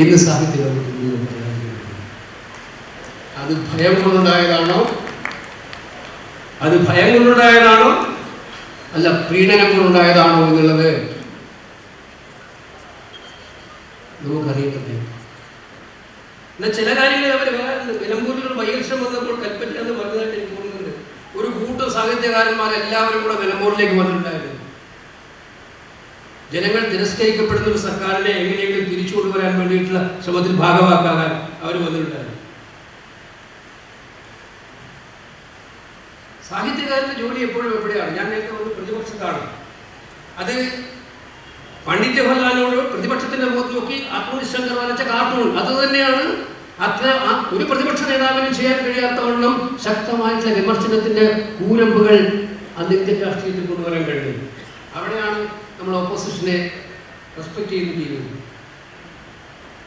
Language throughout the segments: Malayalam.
ഇന്ന് സാഹിത്യ അത് ഭയം കൊണ്ടുണ്ടായതാണോ? അത് ഭയം കൊണ്ടുണ്ടായതാണോ? അല്ല പീഡനം കൊണ്ടുണ്ടായതാണോ എന്നുള്ളത് നമുക്കറിയേണ്ടത് എന്നാൽ ചില കാര്യങ്ങൾ അവർ നിലമ്പൂരിലൊരു വൈകൽഷം വന്നപ്പോൾ കൽപ്പറ്റ എന്ന് പറഞ്ഞതായിട്ട് എനിക്ക് തോന്നുന്നുണ്ട്. ഒരു കൂട്ടം സാഹിത്യകാരന്മാർ എല്ലാവരും കൂടെ നിലമ്പൂരിലേക്ക് വന്നിട്ടുണ്ടായിരുന്നു. ജനങ്ങൾ തിരസ്കരിക്കപ്പെടുന്ന ഒരു സർക്കാരിനെ എങ്ങനെയെങ്കിലും തിരിച്ചു കൊണ്ടുവരാൻ വേണ്ടിയിട്ടുള്ള ശ്രമത്തിൽ ഭാഗമാക്കാൻ അവർ വന്നിട്ടുണ്ടായിരുന്നു സാഹിത്യകാരന്റെ ജോലി എപ്പോഴും എവിടെയാണ്? ഞാൻ നേരത്തെ ഒരു പ്രതിപക്ഷത്താണ് അത് പണ്ഡിറ്റ് ജവഹർലാലിനോട് പ്രതിപക്ഷത്തിന്റെ മുഖത്ത് നോക്കി ആത്മനിശങ്കർ ശങ്കർ വരച്ച കാർട്ടൂൺ അത് തന്നെയാണ് അത്ര ഒരു പ്രതിപക്ഷ നേതാവിനും ചെയ്യാൻ കഴിയാത്തവണ്ണം ശക്തമായിട്ടുള്ള വിമർശനത്തിന്റെ കൂരമ്പുകൾ ഇന്ത്യൻ രാഷ്ട്രീയത്തിൽ കൊണ്ടുവരാൻ കഴിയും അവിടെയാണ് നമ്മൾ ഓപ്പോസിഷനെ റെസ്പെക്ട് ചെയ്യുന്ന ചെയ്യുന്നു.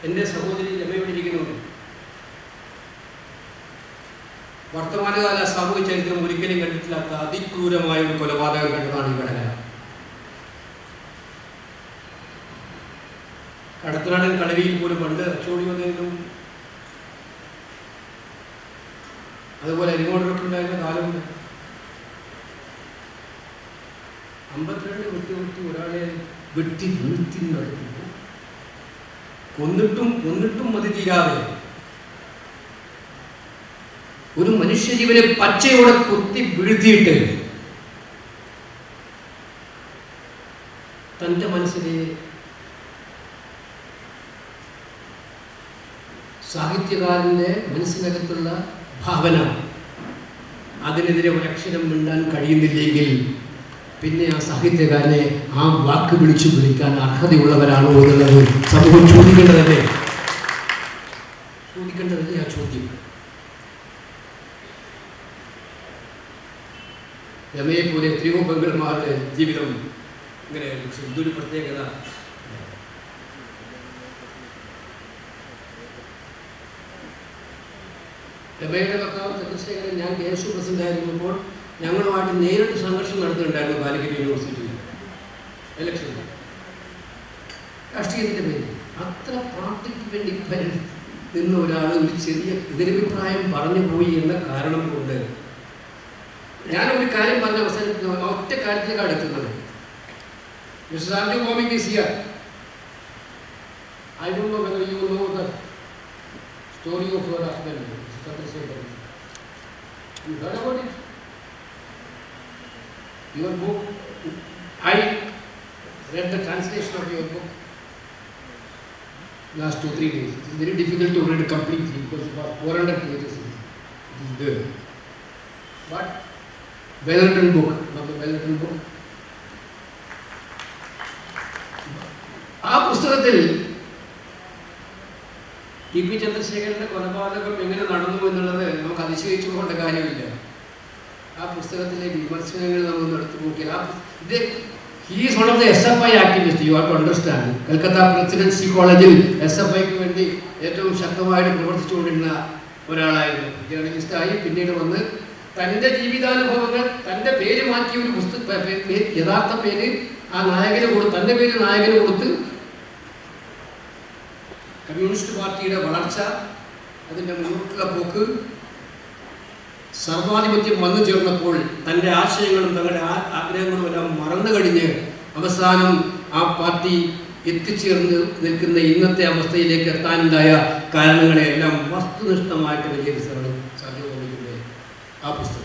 എന്റെ സഹോദരി രമയോടിരിക്കുന്നുണ്ട് വർത്തമാനകാല സാമൂഹ്യ ചരിത്രം ഒരിക്കലും കണ്ടിട്ടില്ലാത്ത അതിക്രൂരമായ ഒരു കൊലപാതകം കണ്ടതാണ് ഈ ഘടന. കടത്തനാടൻ കളരിയിൽ പോലും പണ്ട് അച്ചോടി വന്നതിനും അതുപോലെ അരിങ്ങോട്ടൊക്കെ ഉണ്ടായിരുന്ന കാലമുണ്ട്. അമ്പത്തിരണ്ട് വെട്ടി വെട്ടി ഒരാളെ വെട്ടി വീഴ്ത്തി കൊന്നിട്ടും കൊന്നിട്ടും മതി തീരാതെ ഒരു മനുഷ്യജീവനെ പച്ചയോടെ കൊത്തി വീഴ്ത്തിയിട്ട് തന്റെ മനസ്സിലെ സാഹിത്യകാരന്റെ മനസ്സിനകത്തുള്ള ഭാവന അതിനെതിരെ ഒരക്ഷരം മിണ്ടാൻ കഴിയുന്നില്ലെങ്കിൽ പിന്നെ ആ സാഹിത്യകാരനെ ആ വാക്ക് വിളിച്ചു വിളിക്കാൻ അർഹതയുള്ളവരാണോ എന്നുള്ളത് സമൂഹം ചോദിക്കേണ്ടതല്ലേ? ചോദിക്കേണ്ടതല്ലേ ആ ചോദ്യം? രമയെ പോലെ എത്രയോ ജീവിതം ഇങ്ങനെ ഇതൊരു പ്രത്യേകത? രമയുടെ ഭർത്താവ് ചന്ദ്രശേഖരൻ ഞാൻ കെ എസ് പ്രസിഡന്റ് ഞങ്ങളുമായിട്ട് നേരിട്ട് സംഘർഷം നടത്തുന്നുണ്ടായിരുന്നു കാലിക്കറ്റ് യൂണിവേഴ്സിറ്റിയിൽ. ഇലക്ഷൻ രാഷ്ട്രീയത്തിന്റെ പേരിൽ. അത്ര പാർട്ടിക്ക് വേണ്ടി പരി നിന്ന ഒരാൾ ഒരു ചെറിയ എതിരഭിപ്രായം പറഞ്ഞു പോയി എന്ന കാരണം കൊണ്ട് ഞാനൊരു കാര്യം പറഞ്ഞ അവസരത്തിൽ ഒറ്റ കാര്യത്തിലേക്കാണ് എത്തുന്നത്. മിസ്റ്റർ ആൻഡ്രു കോമിക് Siyar. Whether you know the story of your husband Chandrasekhar. You heard about it? Your book, I read the translation of your book last two, three days. It is very difficult to read completely because it was 400 pages. It is there. But well written book, not a well written book. ആ പുസ്തകത്തിൽ ടി പി ചന്ദ്രശേഖരന്റെ കൊലപാതകം എങ്ങനെ നടന്നു എന്നുള്ളത് നമുക്ക് അതിശയിച്ചു പോകേണ്ട കാര്യമില്ല ആ പുസ്തകത്തിലെ വിമർശനങ്ങൾ നമ്മൾ എടുത്തു നോക്കിയാൽ ആ ഈസ് ഇത് he's one of the S F I activist you have to understand Calcutta presidency കോളേജിൽ എസ് എഫ് ഐക്ക് വേണ്ടി ഏറ്റവും ശക്തമായിട്ട് പ്രവർത്തിച്ചുകൊണ്ടിരുന്ന ഒരാളായിരുന്നു. ജേർണലിസ്റ്റായി പിന്നീട് വന്ന് തന്റെ ജീവിതാനുഭവങ്ങൾ തന്റെ പേര് മാറ്റിയ ഒരു പുസ്തക യഥാർത്ഥ പേര് ആ നായകന് കൊടുത്ത് തന്റെ പേര് നായകന് കൊടുത്ത് കമ്മ്യൂണിസ്റ്റ് പാർട്ടിയുടെ വളർച്ച അതിന്റെ മുന്നോട്ടുള്ള പോക്ക് സർവാധിപത്യം വന്നു ചേർന്നപ്പോൾ തന്റെ ആശയങ്ങളും തങ്ങളുടെ ആഗ്രഹങ്ങളും എല്ലാം മറന്നു കഴിഞ്ഞ് അവസാനം ആ പാർട്ടി എത്തിച്ചേർന്ന് നിൽക്കുന്ന ഇന്നത്തെ അവസ്ഥയിലേക്ക് എത്താനുണ്ടായ കാരണങ്ങളെല്ലാം വസ്തുനിഷ്ഠമായിട്ട് വിലയിരുത്തണം സാധ്യതയുടെ ആ പുസ്തകം.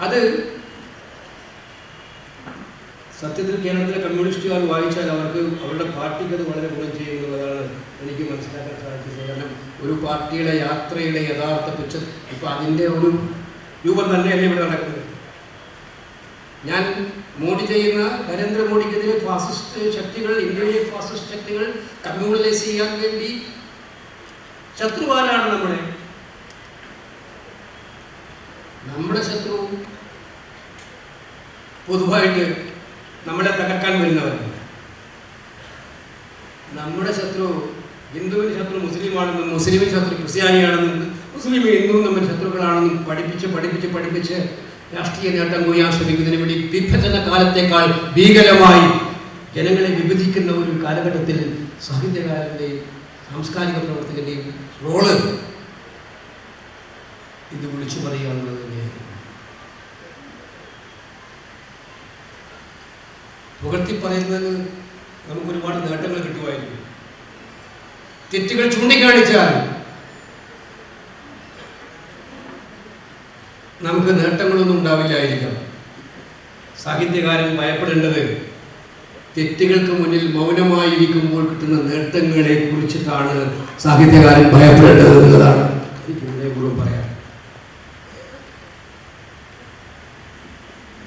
അത് സത്യത്തിൽ കേരളത്തിലെ കമ്മ്യൂണിസ്റ്റുകാർ വായിച്ചാൽ അവർക്ക് അവരുടെ പാർട്ടിക്ക് അത് വളരെ ഗുണം ചെയ്യുന്നതാണ് എനിക്ക് മനസ്സിലാക്കാൻ സാധിച്ചത്. കാരണം ഒരു പാർട്ടിയുടെ യാത്രയുടെ യഥാർത്ഥ പിച്ച ഇപ്പം അതിന്റെ ഒരു രൂപം തന്നെയല്ലേ ഇവിടെ നടക്കുന്നത്. ഞാൻ മോഡി ചെയ്യുന്ന നരേന്ദ്രമോദിക്കെതിരെ ഫാസിസ്റ്റ് ശക്തികൾ ഇന്ത്യയിലെ ഫാസിസ്റ്റ് ശക്തികൾ കമ്മ്യൂണലൈസ് ചെയ്യാൻ വേണ്ടി ശത്രുവാരാണ് നമ്മുടെ നമ്മുടെ ശത്രു പൊതുവായിട്ട് നമ്മളെ തകർക്കാൻ വരുന്നവർ. നമ്മുടെ ശത്രു ഹിന്ദുവിന് ശത്രു മുസ്ലിമാണെന്നും മുസ്ലിമിന് ശത്രു ക്രിസ്ത്യാനിയാണെന്നും മുസ്ലിം ഹിന്ദുവും തമ്മിൽ ശത്രുക്കളാണെന്നും പഠിപ്പിച്ച് പഠിപ്പിച്ച് പഠിപ്പിച്ച് രാഷ്ട്രീയ നേട്ടം കൊയ്യാൻ ശ്രമിക്കുന്നതിന് വേണ്ടി വിഭജന കാലത്തേക്കാൾ ഭീകരമായി ജനങ്ങളെ വിഭജിക്കുന്ന ഒരു കാലഘട്ടത്തിൽ സാഹിത്യകാരന്റെയും സാംസ്കാരിക പ്രവർത്തകന്റെയും റോൾ ഇത് വിളിച്ചു പറയുക എന്നുള്ളത് തന്നെയായിരുന്നു. പുകഴ്ത്തി പറയുന്നത് നമുക്ക് ഒരുപാട് നേട്ടങ്ങൾ കിട്ടുമായിരുന്നു തെറ്റുകൾ ചൂണ്ടിക്കാണിച്ചാൽ നമുക്ക് നേട്ടങ്ങളൊന്നും ഉണ്ടാവില്ലായിരിക്കാം. സാഹിത്യകാരൻ ഭയപ്പെടേണ്ടത് തെറ്റുകൾക്ക് മുന്നിൽ മൗനമായിരിക്കുമ്പോൾ കിട്ടുന്ന നേട്ടങ്ങളെ കുറിച്ചിട്ടാണ് സാഹിത്യകാരൻ ഭയപ്പെടേണ്ടത് എന്നുള്ളതാണ്. എനിക്ക് പറയാം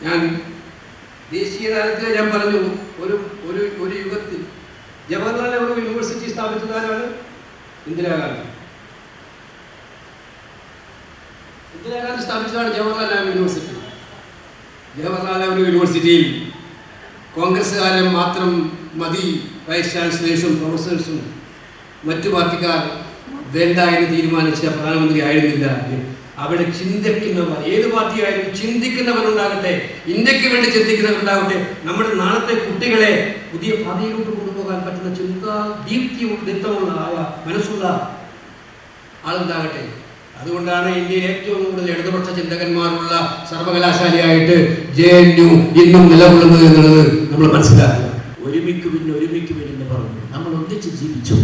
ഞാൻ ദേശീയ കാലത്ത് ഞാൻ പറഞ്ഞു ഒരു ഒരു ഒരു യുഗത്തിൽ ജവഹർലാൽ നെഹ്റു യൂണിവേഴ്സിറ്റി സ്ഥാപിച്ചതാരാണ് ഇന്ദിരാഗാന്ധി. ഇന്ദിരാഗാന്ധി സ്ഥാപിച്ചതാണ് ജവഹർലാൽ നെഹ്റു യൂണിവേഴ്സിറ്റി ജവഹർലാൽ നെഹ്റു യൂണിവേഴ്സിറ്റിയിൽ കോൺഗ്രസ്സുകാരൻ മാത്രം മതി വൈസ് ചാൻസലേഴ്സും പ്രൊഫസേഴ്സും മറ്റു പാർട്ടിക്കാർ വേണ്ട എന്ന് തീരുമാനിച്ച പ്രധാനമന്ത്രി ആയിരുന്നില്ല അവിടെ ചിന്തിക്കുന്നവർ ഏത് പാർട്ടിയായാലും ചിന്തിക്കുന്നവരുണ്ടാകട്ടെ ഇന്ത്യയ്ക്ക് വേണ്ടി ചിന്തിക്കുന്നവരുണ്ടാകട്ടെ നമ്മുടെ നാളത്തെ കുട്ടികളെ പുതിയ പാതയിലോട്ട് കൊണ്ടുപോകാൻ പറ്റുന്ന ചിന്താ ദീപ്തി ദീപ്തമുള്ള ആയ മനസ്സുള്ള ആളുണ്ടാകട്ടെ. അതുകൊണ്ടാണ് ഇന്ത്യയിൽ ഏറ്റവും കൂടുതൽ ഇടതുപക്ഷ ചിന്തകന്മാരുള്ള സർവകലാശാലയായിട്ട് ജെ എൻ യു ഇന്നും നിലകൊള്ളുന്നത് എന്നുള്ളത് നമ്മൾ മനസ്സിലാക്കുക. ഒരുമിക്ക് ഒരുമിക്കുവിൻ ഒരുമിക്ക് എന്ന് പറഞ്ഞു. നമ്മൾ ഒന്നിച്ച് ജീവിച്ചു.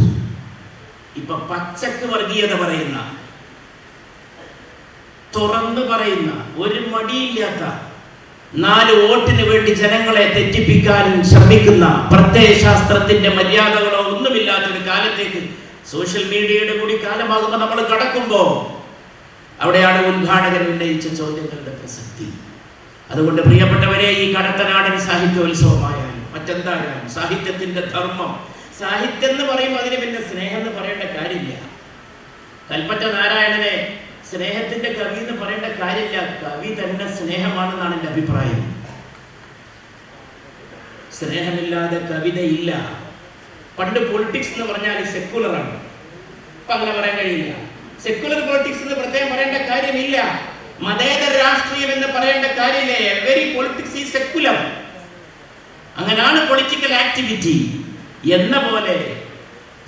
ഇപ്പൊ പച്ചക്ക് വർഗീയത പറയുന്ന തുറന്നു പറയുന്ന ഒരു മടിയില്ലാത്ത നാല് വോട്ടിന് വേണ്ടി ജനങ്ങളെ തെറ്റിപ്പിക്കാൻ ശ്രമിക്കുന്ന പ്രത്യയശാസ്ത്രത്തിന്റെ മര്യാദകളോ ഒന്നുമില്ലാത്ത ഒരു കാലത്തേക്ക് സോഷ്യൽ മീഡിയയുടെ കൂടി കാലമാകുമ്പോൾ നമ്മൾ കടക്കുമ്പോൾ അവിടെയാണ് ഉദ്ഘാടകൻ ഉന്നയിച്ച ചോദ്യങ്ങളുടെ പ്രസക്തി. അതുകൊണ്ട് പ്രിയപ്പെട്ടവരെ ഈ കടത്തനാടൻ സാഹിത്യോത്സവമായാലും മറ്റെന്തായാലും സാഹിത്യത്തിന്റെ ധർമ്മം. സാഹിത്യം എന്ന് പറയുമ്പോൾ അതിന് പിന്നെ സ്നേഹം എന്ന് പറയേണ്ട കാര്യമില്ല. കൽപ്പറ്റ നാരായണനെ സ്നേഹത്തിന്റെ കവി എന്ന് പറയേണ്ട കാര്യമില്ല. കവി തന്നെ സ്നേഹമാണെന്നാണ് എന്റെ അഭിപ്രായം. സ്നേഹമില്ലാതെ കവിതയില്ല പണ്ട് പൊളിറ്റിക്സ് എന്ന് പറഞ്ഞാൽ സെക്കുലറാണ് ഇപ്പൊ അങ്ങനെ പറയാൻ കഴിയില്ല. സെക്കുലർ പൊളിറ്റിക്സ് എന്ന് പ്രത്യേകം പറയേണ്ട കാര്യമില്ല. മതേതര രാഷ്ട്രീയം എന്ന് പറയേണ്ട കാര്യമില്ല. എവരി പൊളിറ്റിക്സ് ഈ സെക്കുലർ അങ്ങനാണ് പൊളിറ്റിക്കൽ ആക്ടിവിറ്റി എന്ന പോലെ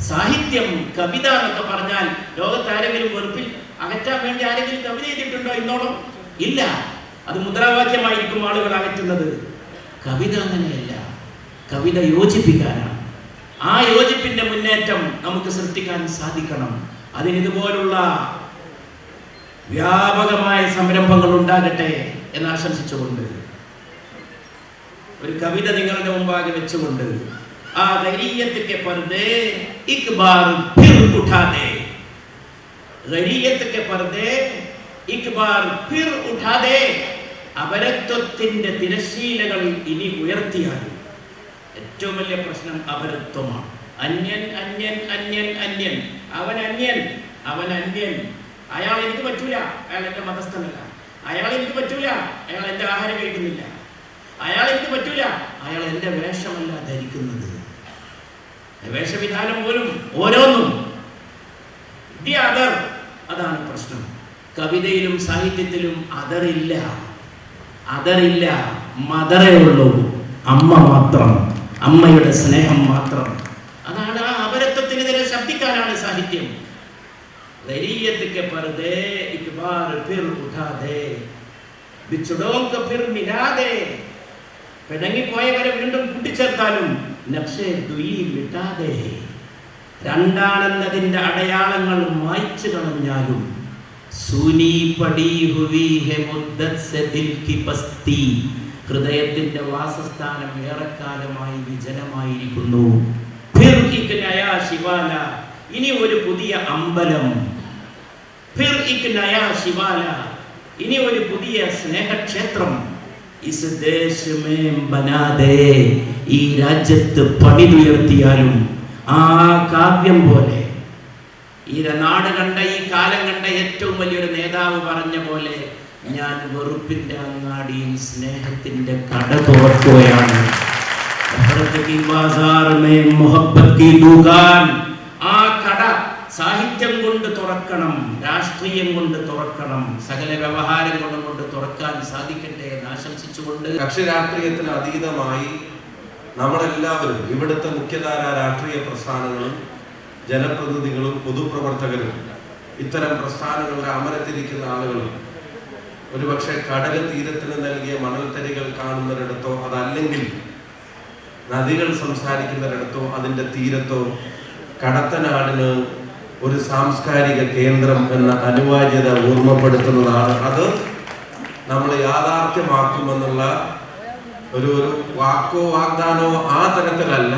സാഹിത്യം കവിത എന്നൊക്കെ പറഞ്ഞാൽ ലോകത്താരെങ്കിലും വെറുപ്പിൽ അകറ്റാൻ വേണ്ടി ആരെങ്കിലും തവി ഇന്നോളം ഇല്ല. അത് മുദ്രാവാക്യമായിരിക്കും ആളുകൾ അകറ്റുന്നത്. കവിത അങ്ങനെയല്ല. കവിത യോജിപ്പിക്കാനാണ്. ആ യോജിപ്പിന്റെ മുന്നേറ്റം നമുക്ക് സൃഷ്ടിക്കാൻ സാധിക്കണം. അതിന് ഇതുപോലുള്ള വ്യാപകമായ സംരംഭങ്ങൾ ഉണ്ടാകട്ടെ എന്ന് ആശംസിച്ചുകൊണ്ട് ഒരു കവിത നിങ്ങളുടെ മുമ്പാകെ വെച്ചുകൊണ്ട് ആ ധൈര്യത്തിന്റെ പർദ്ദേ ഇക്ബാർ ബാർ ഫിർ ഗരീയത്ത് के पर्दे एक बार फिर उठा दे അപരത്വത്തിന്റെ തിരശീലകൾ ഇനി ഉയർത്തിയാലും ഏറ്റവും വലിയ പ്രശ്നം അപരത്വമാണ് അന്യൻ അന്യൻ അന്യൻ അന്യൻ അവൻ അന്യൻ അവൻ അന്യൻ അയാൾ എനിക്ക് പറ്റൂല അയാൾ എന്റെ മതസ്ഥനല്ല അയാൾ എനിക്ക് പറ്റൂല അയാൾ എന്റെ ആഹാരം കഴിക്കുന്നില്ല അയാൾ എനിക്ക് പറ്റൂല അയാൾ എന്റെ വേഷമല്ല ധരിക്കുന്നത് വേഷവിധാനം പോലും ഓരോന്നും ദി അതർ അതാണ് പ്രശ്നം. കവിതയിലും സാഹിത്യത്തിലും അതറില്ല അതറില്ല മദറേ ഉള്ളൂ. അമ്മ മാത്രം. അമ്മയുടെ സ്നേഹം മാത്രം. അതാണ് ആ അപരത്വത്തിനെതിരെ ശബ്ദിക്കാനാണ് സാഹിത്യം. ക ഫിർ പിണങ്ങിപ്പോയവരെ വീണ്ടും കൂട്ടിച്ചേർത്താലും നക്ഷേ ദുയി മിട്ടാ രണ്ടാണെന്നതിന്റെ അടയാളങ്ങൾ മായ്ച്ചു കളഞ്ഞാലും ഹൃദയത്തിന്റെ വാസസ്ഥാനം ഏറെക്കാലമായി വിജനമായിരിക്കുന്നു. ഇനി ഒരു പുതിയ അമ്പലം. ഇനി ഒരു പുതിയ സ്നേഹക്ഷേത്രം. ഈ രാജ്യത്ത് പണിതുയർത്തിയാലും ആ കാവ്യം പോലെ ഈ നാട് കണ്ട ഈ കാലം കണ്ട ഏറ്റവും വലിയൊരു നേതാവ് പറഞ്ഞ പോലെ ഞാൻ വെറുപ്പിന്റെ അങ്ങാടിയിൽ സ്നേഹത്തിന്റെ കട തുറക്കുകയാണ്. ആ കട സാഹിത്യം കൊണ്ട് തുറക്കണം രാഷ്ട്രീയം കൊണ്ട് തുറക്കണം സകല വ്യവഹാരങ്ങളും കൊണ്ട് തുറക്കാൻ സാധിക്കട്ടെ എന്ന് ആശംസിച്ചുകൊണ്ട് കക്ഷി രാഷ്ട്രീയത്തിന് അതീതമായി നമ്മളെല്ലാവരും ഇവിടുത്തെ മുഖ്യധാര രാഷ്ട്രീയ പ്രസ്ഥാനങ്ങളും ജനപ്രതിനിധികളും പൊതുപ്രവർത്തകരും ഇത്തരം പ്രസ്ഥാനങ്ങളുടെ അമരത്തിരിക്കുന്ന ആളുകളും ഒരുപക്ഷെ കടൽ തീരത്തിന് നൽകിയ മണൽത്തരികൾ കാണുന്നവരിടത്തോ അതല്ലെങ്കിൽ നദികൾ സംസാരിക്കുന്നിടത്തോ അതിന്റെ തീരത്തോ കടത്തനാടിന് ഒരു സാംസ്കാരിക കേന്ദ്രം എന്ന അനിവാര്യത ഓർമ്മപ്പെടുത്തുന്നതാണ്. അത് നമ്മൾ യാഥാർത്ഥ്യമാക്കുമെന്നുള്ള ഒരു ഒരു വാക്കോ വാഗ്ദാനോ ആ തരത്തിലല്ല.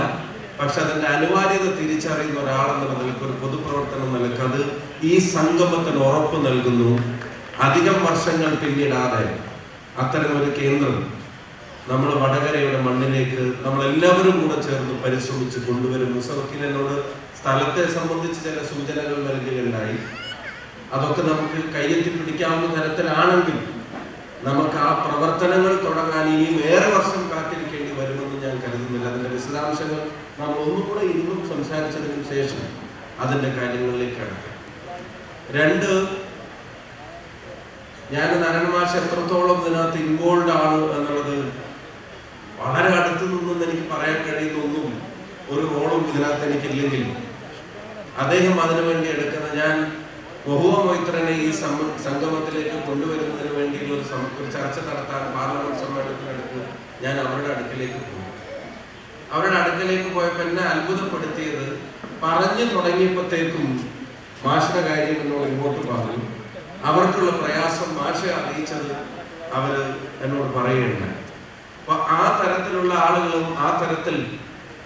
പക്ഷെ അതിന്റെ അനിവാര്യത തിരിച്ചറിയുന്ന ഒരാളെന്നുള്ള നിലയ്ക്ക് ഒരു പൊതുപ്രവർത്തനം നിലയ്ക്ക് അത് ഈ സംഗമത്തിന് ഉറപ്പ് നൽകുന്നു. അധികം വർഷങ്ങൾ പിന്നിടാതെ അത്തരം ഒരു കേന്ദ്രം നമ്മൾ വടകരയുടെ മണ്ണിലേക്ക് നമ്മളെല്ലാവരും കൂടെ ചേർന്ന് പരിശ്രമിച്ച് കൊണ്ടുവരും. മുസവക്കിൽ എന്നോട് സ്ഥലത്തെ സംബന്ധിച്ച് ചില സൂചനകൾ നൽകുകയുണ്ടായി. അതൊക്കെ നമുക്ക് കയ്യെത്തി പിടിക്കാവുന്ന തരത്തിലാണെങ്കിൽ നമുക്ക് ആ പ്രവർത്തനങ്ങൾ തുടങ്ങാൻ ഇനിയും ഏറെ വർഷം കാത്തിരിക്കേണ്ടി വരുമെന്ന് ഞാൻ കരുതുന്നില്ല. അതിന്റെ വിശദാംശങ്ങൾ നമ്മൾ ഒന്നുകൂടെ ഇന്നും സംസാരിച്ചതിന് ശേഷം അതിന്റെ കാര്യങ്ങളിലേക്ക് കടക്കാം. രണ്ട് ഞാൻ നരന്മാഷ് എത്രത്തോളം ഇതിനകത്ത് ഇൻവോൾവ് ആണ് എന്നുള്ളത് വളരെ അടുത്തു നിന്നും എനിക്ക് പറയാൻ കഴിയുന്ന ഒന്നും ഒരു റോളും ഇതിനകത്ത് എനിക്കില്ലെങ്കിലും അദ്ദേഹം അതിനു വേണ്ടി എടുക്കുന്ന ഞാൻ മഹുവ മൈത്രനെ ഈ സംഗമത്തിലേക്ക് കൊണ്ടുവരുന്നതിന് വേണ്ടിയുള്ള ഒരു ചർച്ച നടത്താൻ പാർലമെന്റ് സമ്മേളനത്തിനടുത്ത് ഞാൻ അവരുടെ അടുക്കിലേക്ക് പോയി. അവരുടെ അടുക്കിലേക്ക് പോയപ്പോൾ എന്നെ അത്ഭുതപ്പെടുത്തിയത് പറഞ്ഞു തുടങ്ങിയപ്പോഴത്തേക്കും മാഷിന്റെ കാര്യം എന്നോട് ഇങ്ങോട്ട് പറഞ്ഞു. അവർക്കുള്ള പ്രയാസം മാഷെ അറിയിച്ചത് അവർ എന്നോട് പറയുകയുണ്ടായി. അപ്പൊ ആ തരത്തിലുള്ള ആളുകളും ആ തരത്തിൽ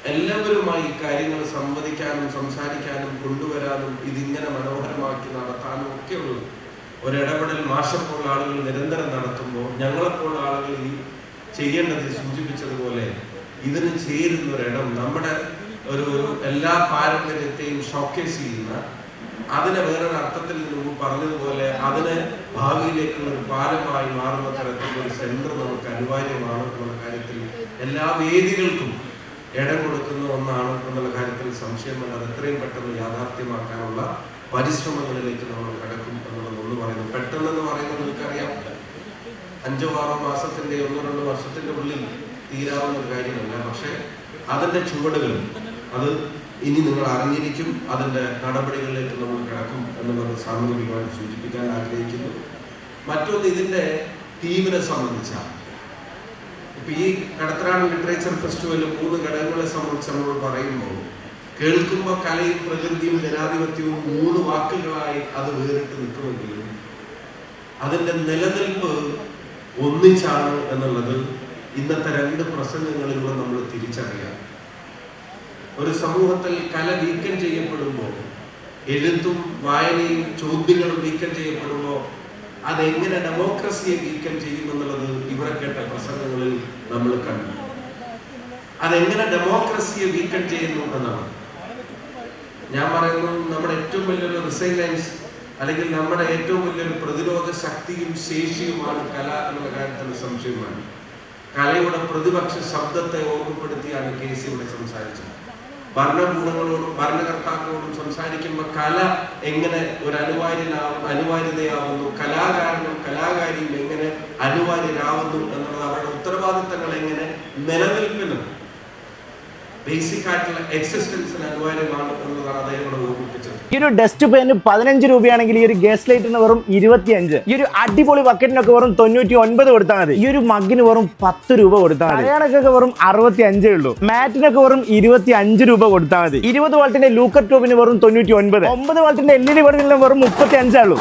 എല്ലാവരുമായി കാര്യങ്ങൾ സംവദിക്കാനും സംസാരിക്കാനും കൊണ്ടുവരാനും ഇതിങ്ങനെ മനോഹരമാക്കി നടത്താനും ഒക്കെയുള്ള ഒരിടപെടൽ മാഷപ്പോൾ ആളുകൾ നിരന്തരം നടത്തുമ്പോൾ ഞങ്ങളെപ്പോൾ ആളുകൾ ഈ ചെയ്യേണ്ടത് സൂചിപ്പിച്ചതുപോലെ ഇതിന് ചേരുന്ന ഒരിടം നമ്മുടെ ഒരു ഒരു എല്ലാ പാരമ്പര്യത്തെയും ഷോക്കേസ് ചെയ്യുന്ന അതിനെ വേറൊരു അർത്ഥത്തിൽ മുമ്പ് പറഞ്ഞതുപോലെ അതിന് ഭാവിയിലേക്കുള്ള ഒരു പാലമായി മാറുന്ന തരത്തിലുള്ള ഒരു സെന്റർ നമുക്ക് അനിവാര്യമാണ് എന്നുള്ള കാര്യത്തിൽ എല്ലാ വേദികൾക്കും ഇടം കൊടുക്കുന്ന ഒന്നാണ് എന്നുള്ള കാര്യത്തിൽ സംശയം വേണ്ട. അത് എത്രയും പെട്ടെന്ന് യാഥാർത്ഥ്യമാക്കാനുള്ള പരിശ്രമങ്ങളിലേക്ക് നമ്മൾ കടക്കും എന്നുള്ളത് ഒന്ന് പറയുന്നു. പെട്ടെന്ന് പറയുന്നത് നിങ്ങൾക്കറിയാം അഞ്ചോ ആറോ മാസത്തിന്റെ ഒന്നോ രണ്ടോ വർഷത്തിന്റെ ഉള്ളിൽ തീരാവുന്ന ഒരു കാര്യമല്ല. പക്ഷെ അതിന്റെ ചുവടുകൾ അത് ഇനി നിങ്ങൾ അറിഞ്ഞിരിക്കും. അതിന്റെ നടപടികളിലേക്ക് നമ്മൾ കിടക്കും എന്നുള്ളത് സാമൂഹികമായി സൂചിപ്പിക്കാൻ ആഗ്രഹിക്കുന്നു. മറ്റൊന്ന് ഇതിന്റെ ടീമിനെ സംബന്ധിച്ചാണ്. ഇപ്പൊ ഈ കടത്തനാട് ലിറ്ററേച്ചർ ഫെസ്റ്റിവൽ മൂന്ന് ഘടകങ്ങളെ സംബന്ധിച്ച് നമ്മൾ പറയുമ്പോൾ കേൾക്കുമ്പോൾ കലയും പ്രകൃതിയും ജനാധിപത്യവും മൂന്ന് വാക്കുകളായി അത് വേറിട്ട് നിൽക്കുമെങ്കിലും അതിന്റെ നിലനിൽപ്പ് ഒന്നിച്ചാണ് എന്നുള്ളത് ഇന്നത്തെ രണ്ട് പ്രസംഗങ്ങളിലൂടെ നമ്മൾ തിരിച്ചറിയാം. ഒരു സമൂഹത്തിൽ കല നീക്കം ചെയ്യപ്പെടുമ്പോൾ എഴുത്തും വായനയും ചോദ്യങ്ങളും നീക്കം ചെയ്യപ്പെടുമ്പോൾ അതെങ്ങനെ ഡെമോക്രസിയെ നീക്കം ചെയ്യുമെന്നുള്ളത് ഇവിടെ കേട്ട പ്രസംഗങ്ങളിൽ നമ്മൾ കണ്ടു. അതെങ്ങനെ ഡെമോക്രസിയെ വീക്കം ചെയ്യുന്നു എന്നാണ്. ഞാൻ പറയുന്നു നമ്മുടെ ഏറ്റവും വലിയൊരു റിസൈലൻസ് അല്ലെങ്കിൽ നമ്മുടെ ഏറ്റവും വലിയൊരു പ്രതിരോധ ശക്തിയും ശേഷിയുമാണ് കല എന്നുള്ള കാര്യത്തിൽ സംശയമാണ്. കലയുടെ പ്രതിപക്ഷ ശബ്ദത്തെ ഓർമ്മപ്പെടുത്തിയാണ് കെ സി ഇവിടെ സംസാരിച്ചത്. ഭരണകൂടങ്ങളോടും ഭരണകർത്താക്കളോടും സംസാരിക്കുമ്പോൾ കല എങ്ങനെ ഒരു അനിവാര്യനാവും അനിവാര്യതയാവുന്നു കലാകാരനും കലാകാരിയും എങ്ങനെ അനിവാര്യരാവുന്നു എന്നുള്ളത് അവരുടെ ഉത്തരവാദിത്തങ്ങൾ എങ്ങനെ നിലനിൽപ്പിനും ഈ ഒരു ഡസ്റ്റ് പേന് പതിനഞ്ച് രൂപയാണെങ്കിൽ ഈ ഒരു ഗ്യാസ് ലൈറ്റിന് വെറും ഇരുപത്തിയഞ്ച്. ഈ ഒരു അടിപൊളി ബക്കറ്റിനൊക്കെ വെറും തൊണ്ണൂറ്റി ഒൻപത് കൊടുത്താൽ മതി. ഈ ഒരു മഗ്ഗിന് വെറും പത്ത് രൂപ കൊടുത്താൽ മതി. അയാളൊക്കെ വെറും അറുപത്തി അഞ്ചേ ഉള്ളൂ മാറ്റിനൊക്കെ വെറും ഇരുപത്തി അഞ്ച് രൂപ കൊടുത്താൽ മതി. ഇരുപത് വാൾട്ടിന്റെ ലൂക്കർ ട്യൂബിന് വെറും തൊണ്ണൂറ്റി ഒൻപത് ഒമ്പത് വാൾട്ടിന്റെ എൽ ഇ ഡി വെറും മുപ്പത്തി അഞ്ചാളൂ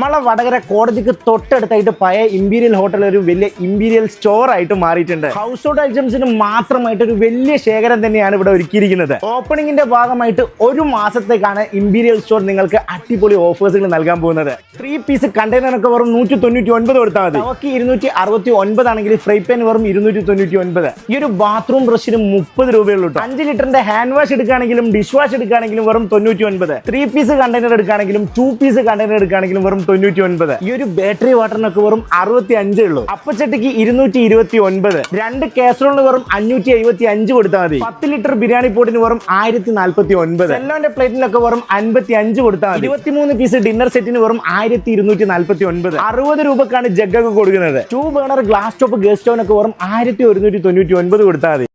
നമ്മളെ വടകര കോടതിക്ക് തൊട്ടടുത്തായിട്ട് പഴയ ഇമ്പീരിയൽ ഹോട്ടൽ ഒരു വലിയ ഇമ്പീരിയൽ സ്റ്റോർ ആയിട്ട് മാറിയിട്ടുണ്ട്. ഹൗസ് ഹോൾഡ് ഐറ്റംസിന് മാത്രമായിട്ട് ഒരു വലിയ ശേഖരം തന്നെയാണ് ഇവിടെ ഒരുക്കിയിരിക്കുന്നത്. ഓപ്പണിംഗിന്റെ ഭാഗമായിട്ട് ഒരു മാസത്തേക്കാണ് ഇമ്പീരിയൽ സ്റ്റോർ നിങ്ങൾക്ക് അടിപൊളി ഓഫേഴ്സുകൾ നൽകാൻ പോകുന്നത്. ത്രീ പീസ് കണ്ടെയ്നർ ഒക്കെ വെറും നൂറ്റി തൊണ്ണൂറ്റി ഒൻപത് കൊടുത്താൽ മതി. അവർക്ക് ഇരുന്നൂറ്റി അറുപത്തി ഒൻപത് ആണെങ്കിൽ ഫ്രൈ പാൻ വെറും ഇരുന്നൂറ്റി തൊണ്ണൂറ്റി ഒൻപത് ഈ ഒരു ബാത്റൂം ബ്രഷിന് മുപ്പത് രൂപയുള്ളൂ അഞ്ച് ലിറ്ററിന്റെ ഹാൻഡ് വാഷ് എടുക്കുകയാണെങ്കിലും ഡിഷ് വാഷ് എടുക്കുകയാണെങ്കിലും വെറും തൊണ്ണൂറ്റി ഒൻപത് ത്രീ പീസ് കണ്ടെയ്നർ എടുക്കുകയാണെങ്കിലും ടു പീസ് കണ്ടെയ്നർ എടുക്കുകയാണെങ്കിലും വെറും തൊണ്ണൂറ്റി ഒൻപത് ഈ ഒരു ബാറ്ററി വാട്ടറിനൊക്കെ വെറും അറുപത്തി അഞ്ചേ ഉള്ളൂ. അപ്പച്ചട്ടിക്ക് ഇരുന്നൂറ്റി ഇരുപത്തി ഒൻപത് രണ്ട് കാസറോളിന് വെറും അഞ്ഞൂറ്റി എഴുപത്തി അഞ്ച് കൊടുത്താൽ മതി. പത്ത് ലിറ്റർ ബിരിയാണി പോട്ടിന് വെറും ആയിരത്തി നാൽപ്പത്തി ഒൻപത് എല്ലാവരുടെ പ്ലേറ്റിനൊക്കെ വെറും അൻപത്തി അഞ്ച് കൊടുത്താൽ മതി. ഇരുപത്തിമൂന്ന് പീസ് ഡിന്നർ സെറ്റിന് വെറും ആയിരത്തി ഇരുന്നൂറ്റി നാൽപ്പത്തി ഒൻപത് അറുപത് രൂപക്കാണ് ജഗ്ഗൊക്കെ കൊടുക്കുന്നത്. Two burner glass top gas stove ഒക്കെ വെറും ആയിരത്തി ഒരുന്നൂറ്റി തൊണ്ണൂറ്റി ഒൻപത് കൊടുത്താൽ മതി.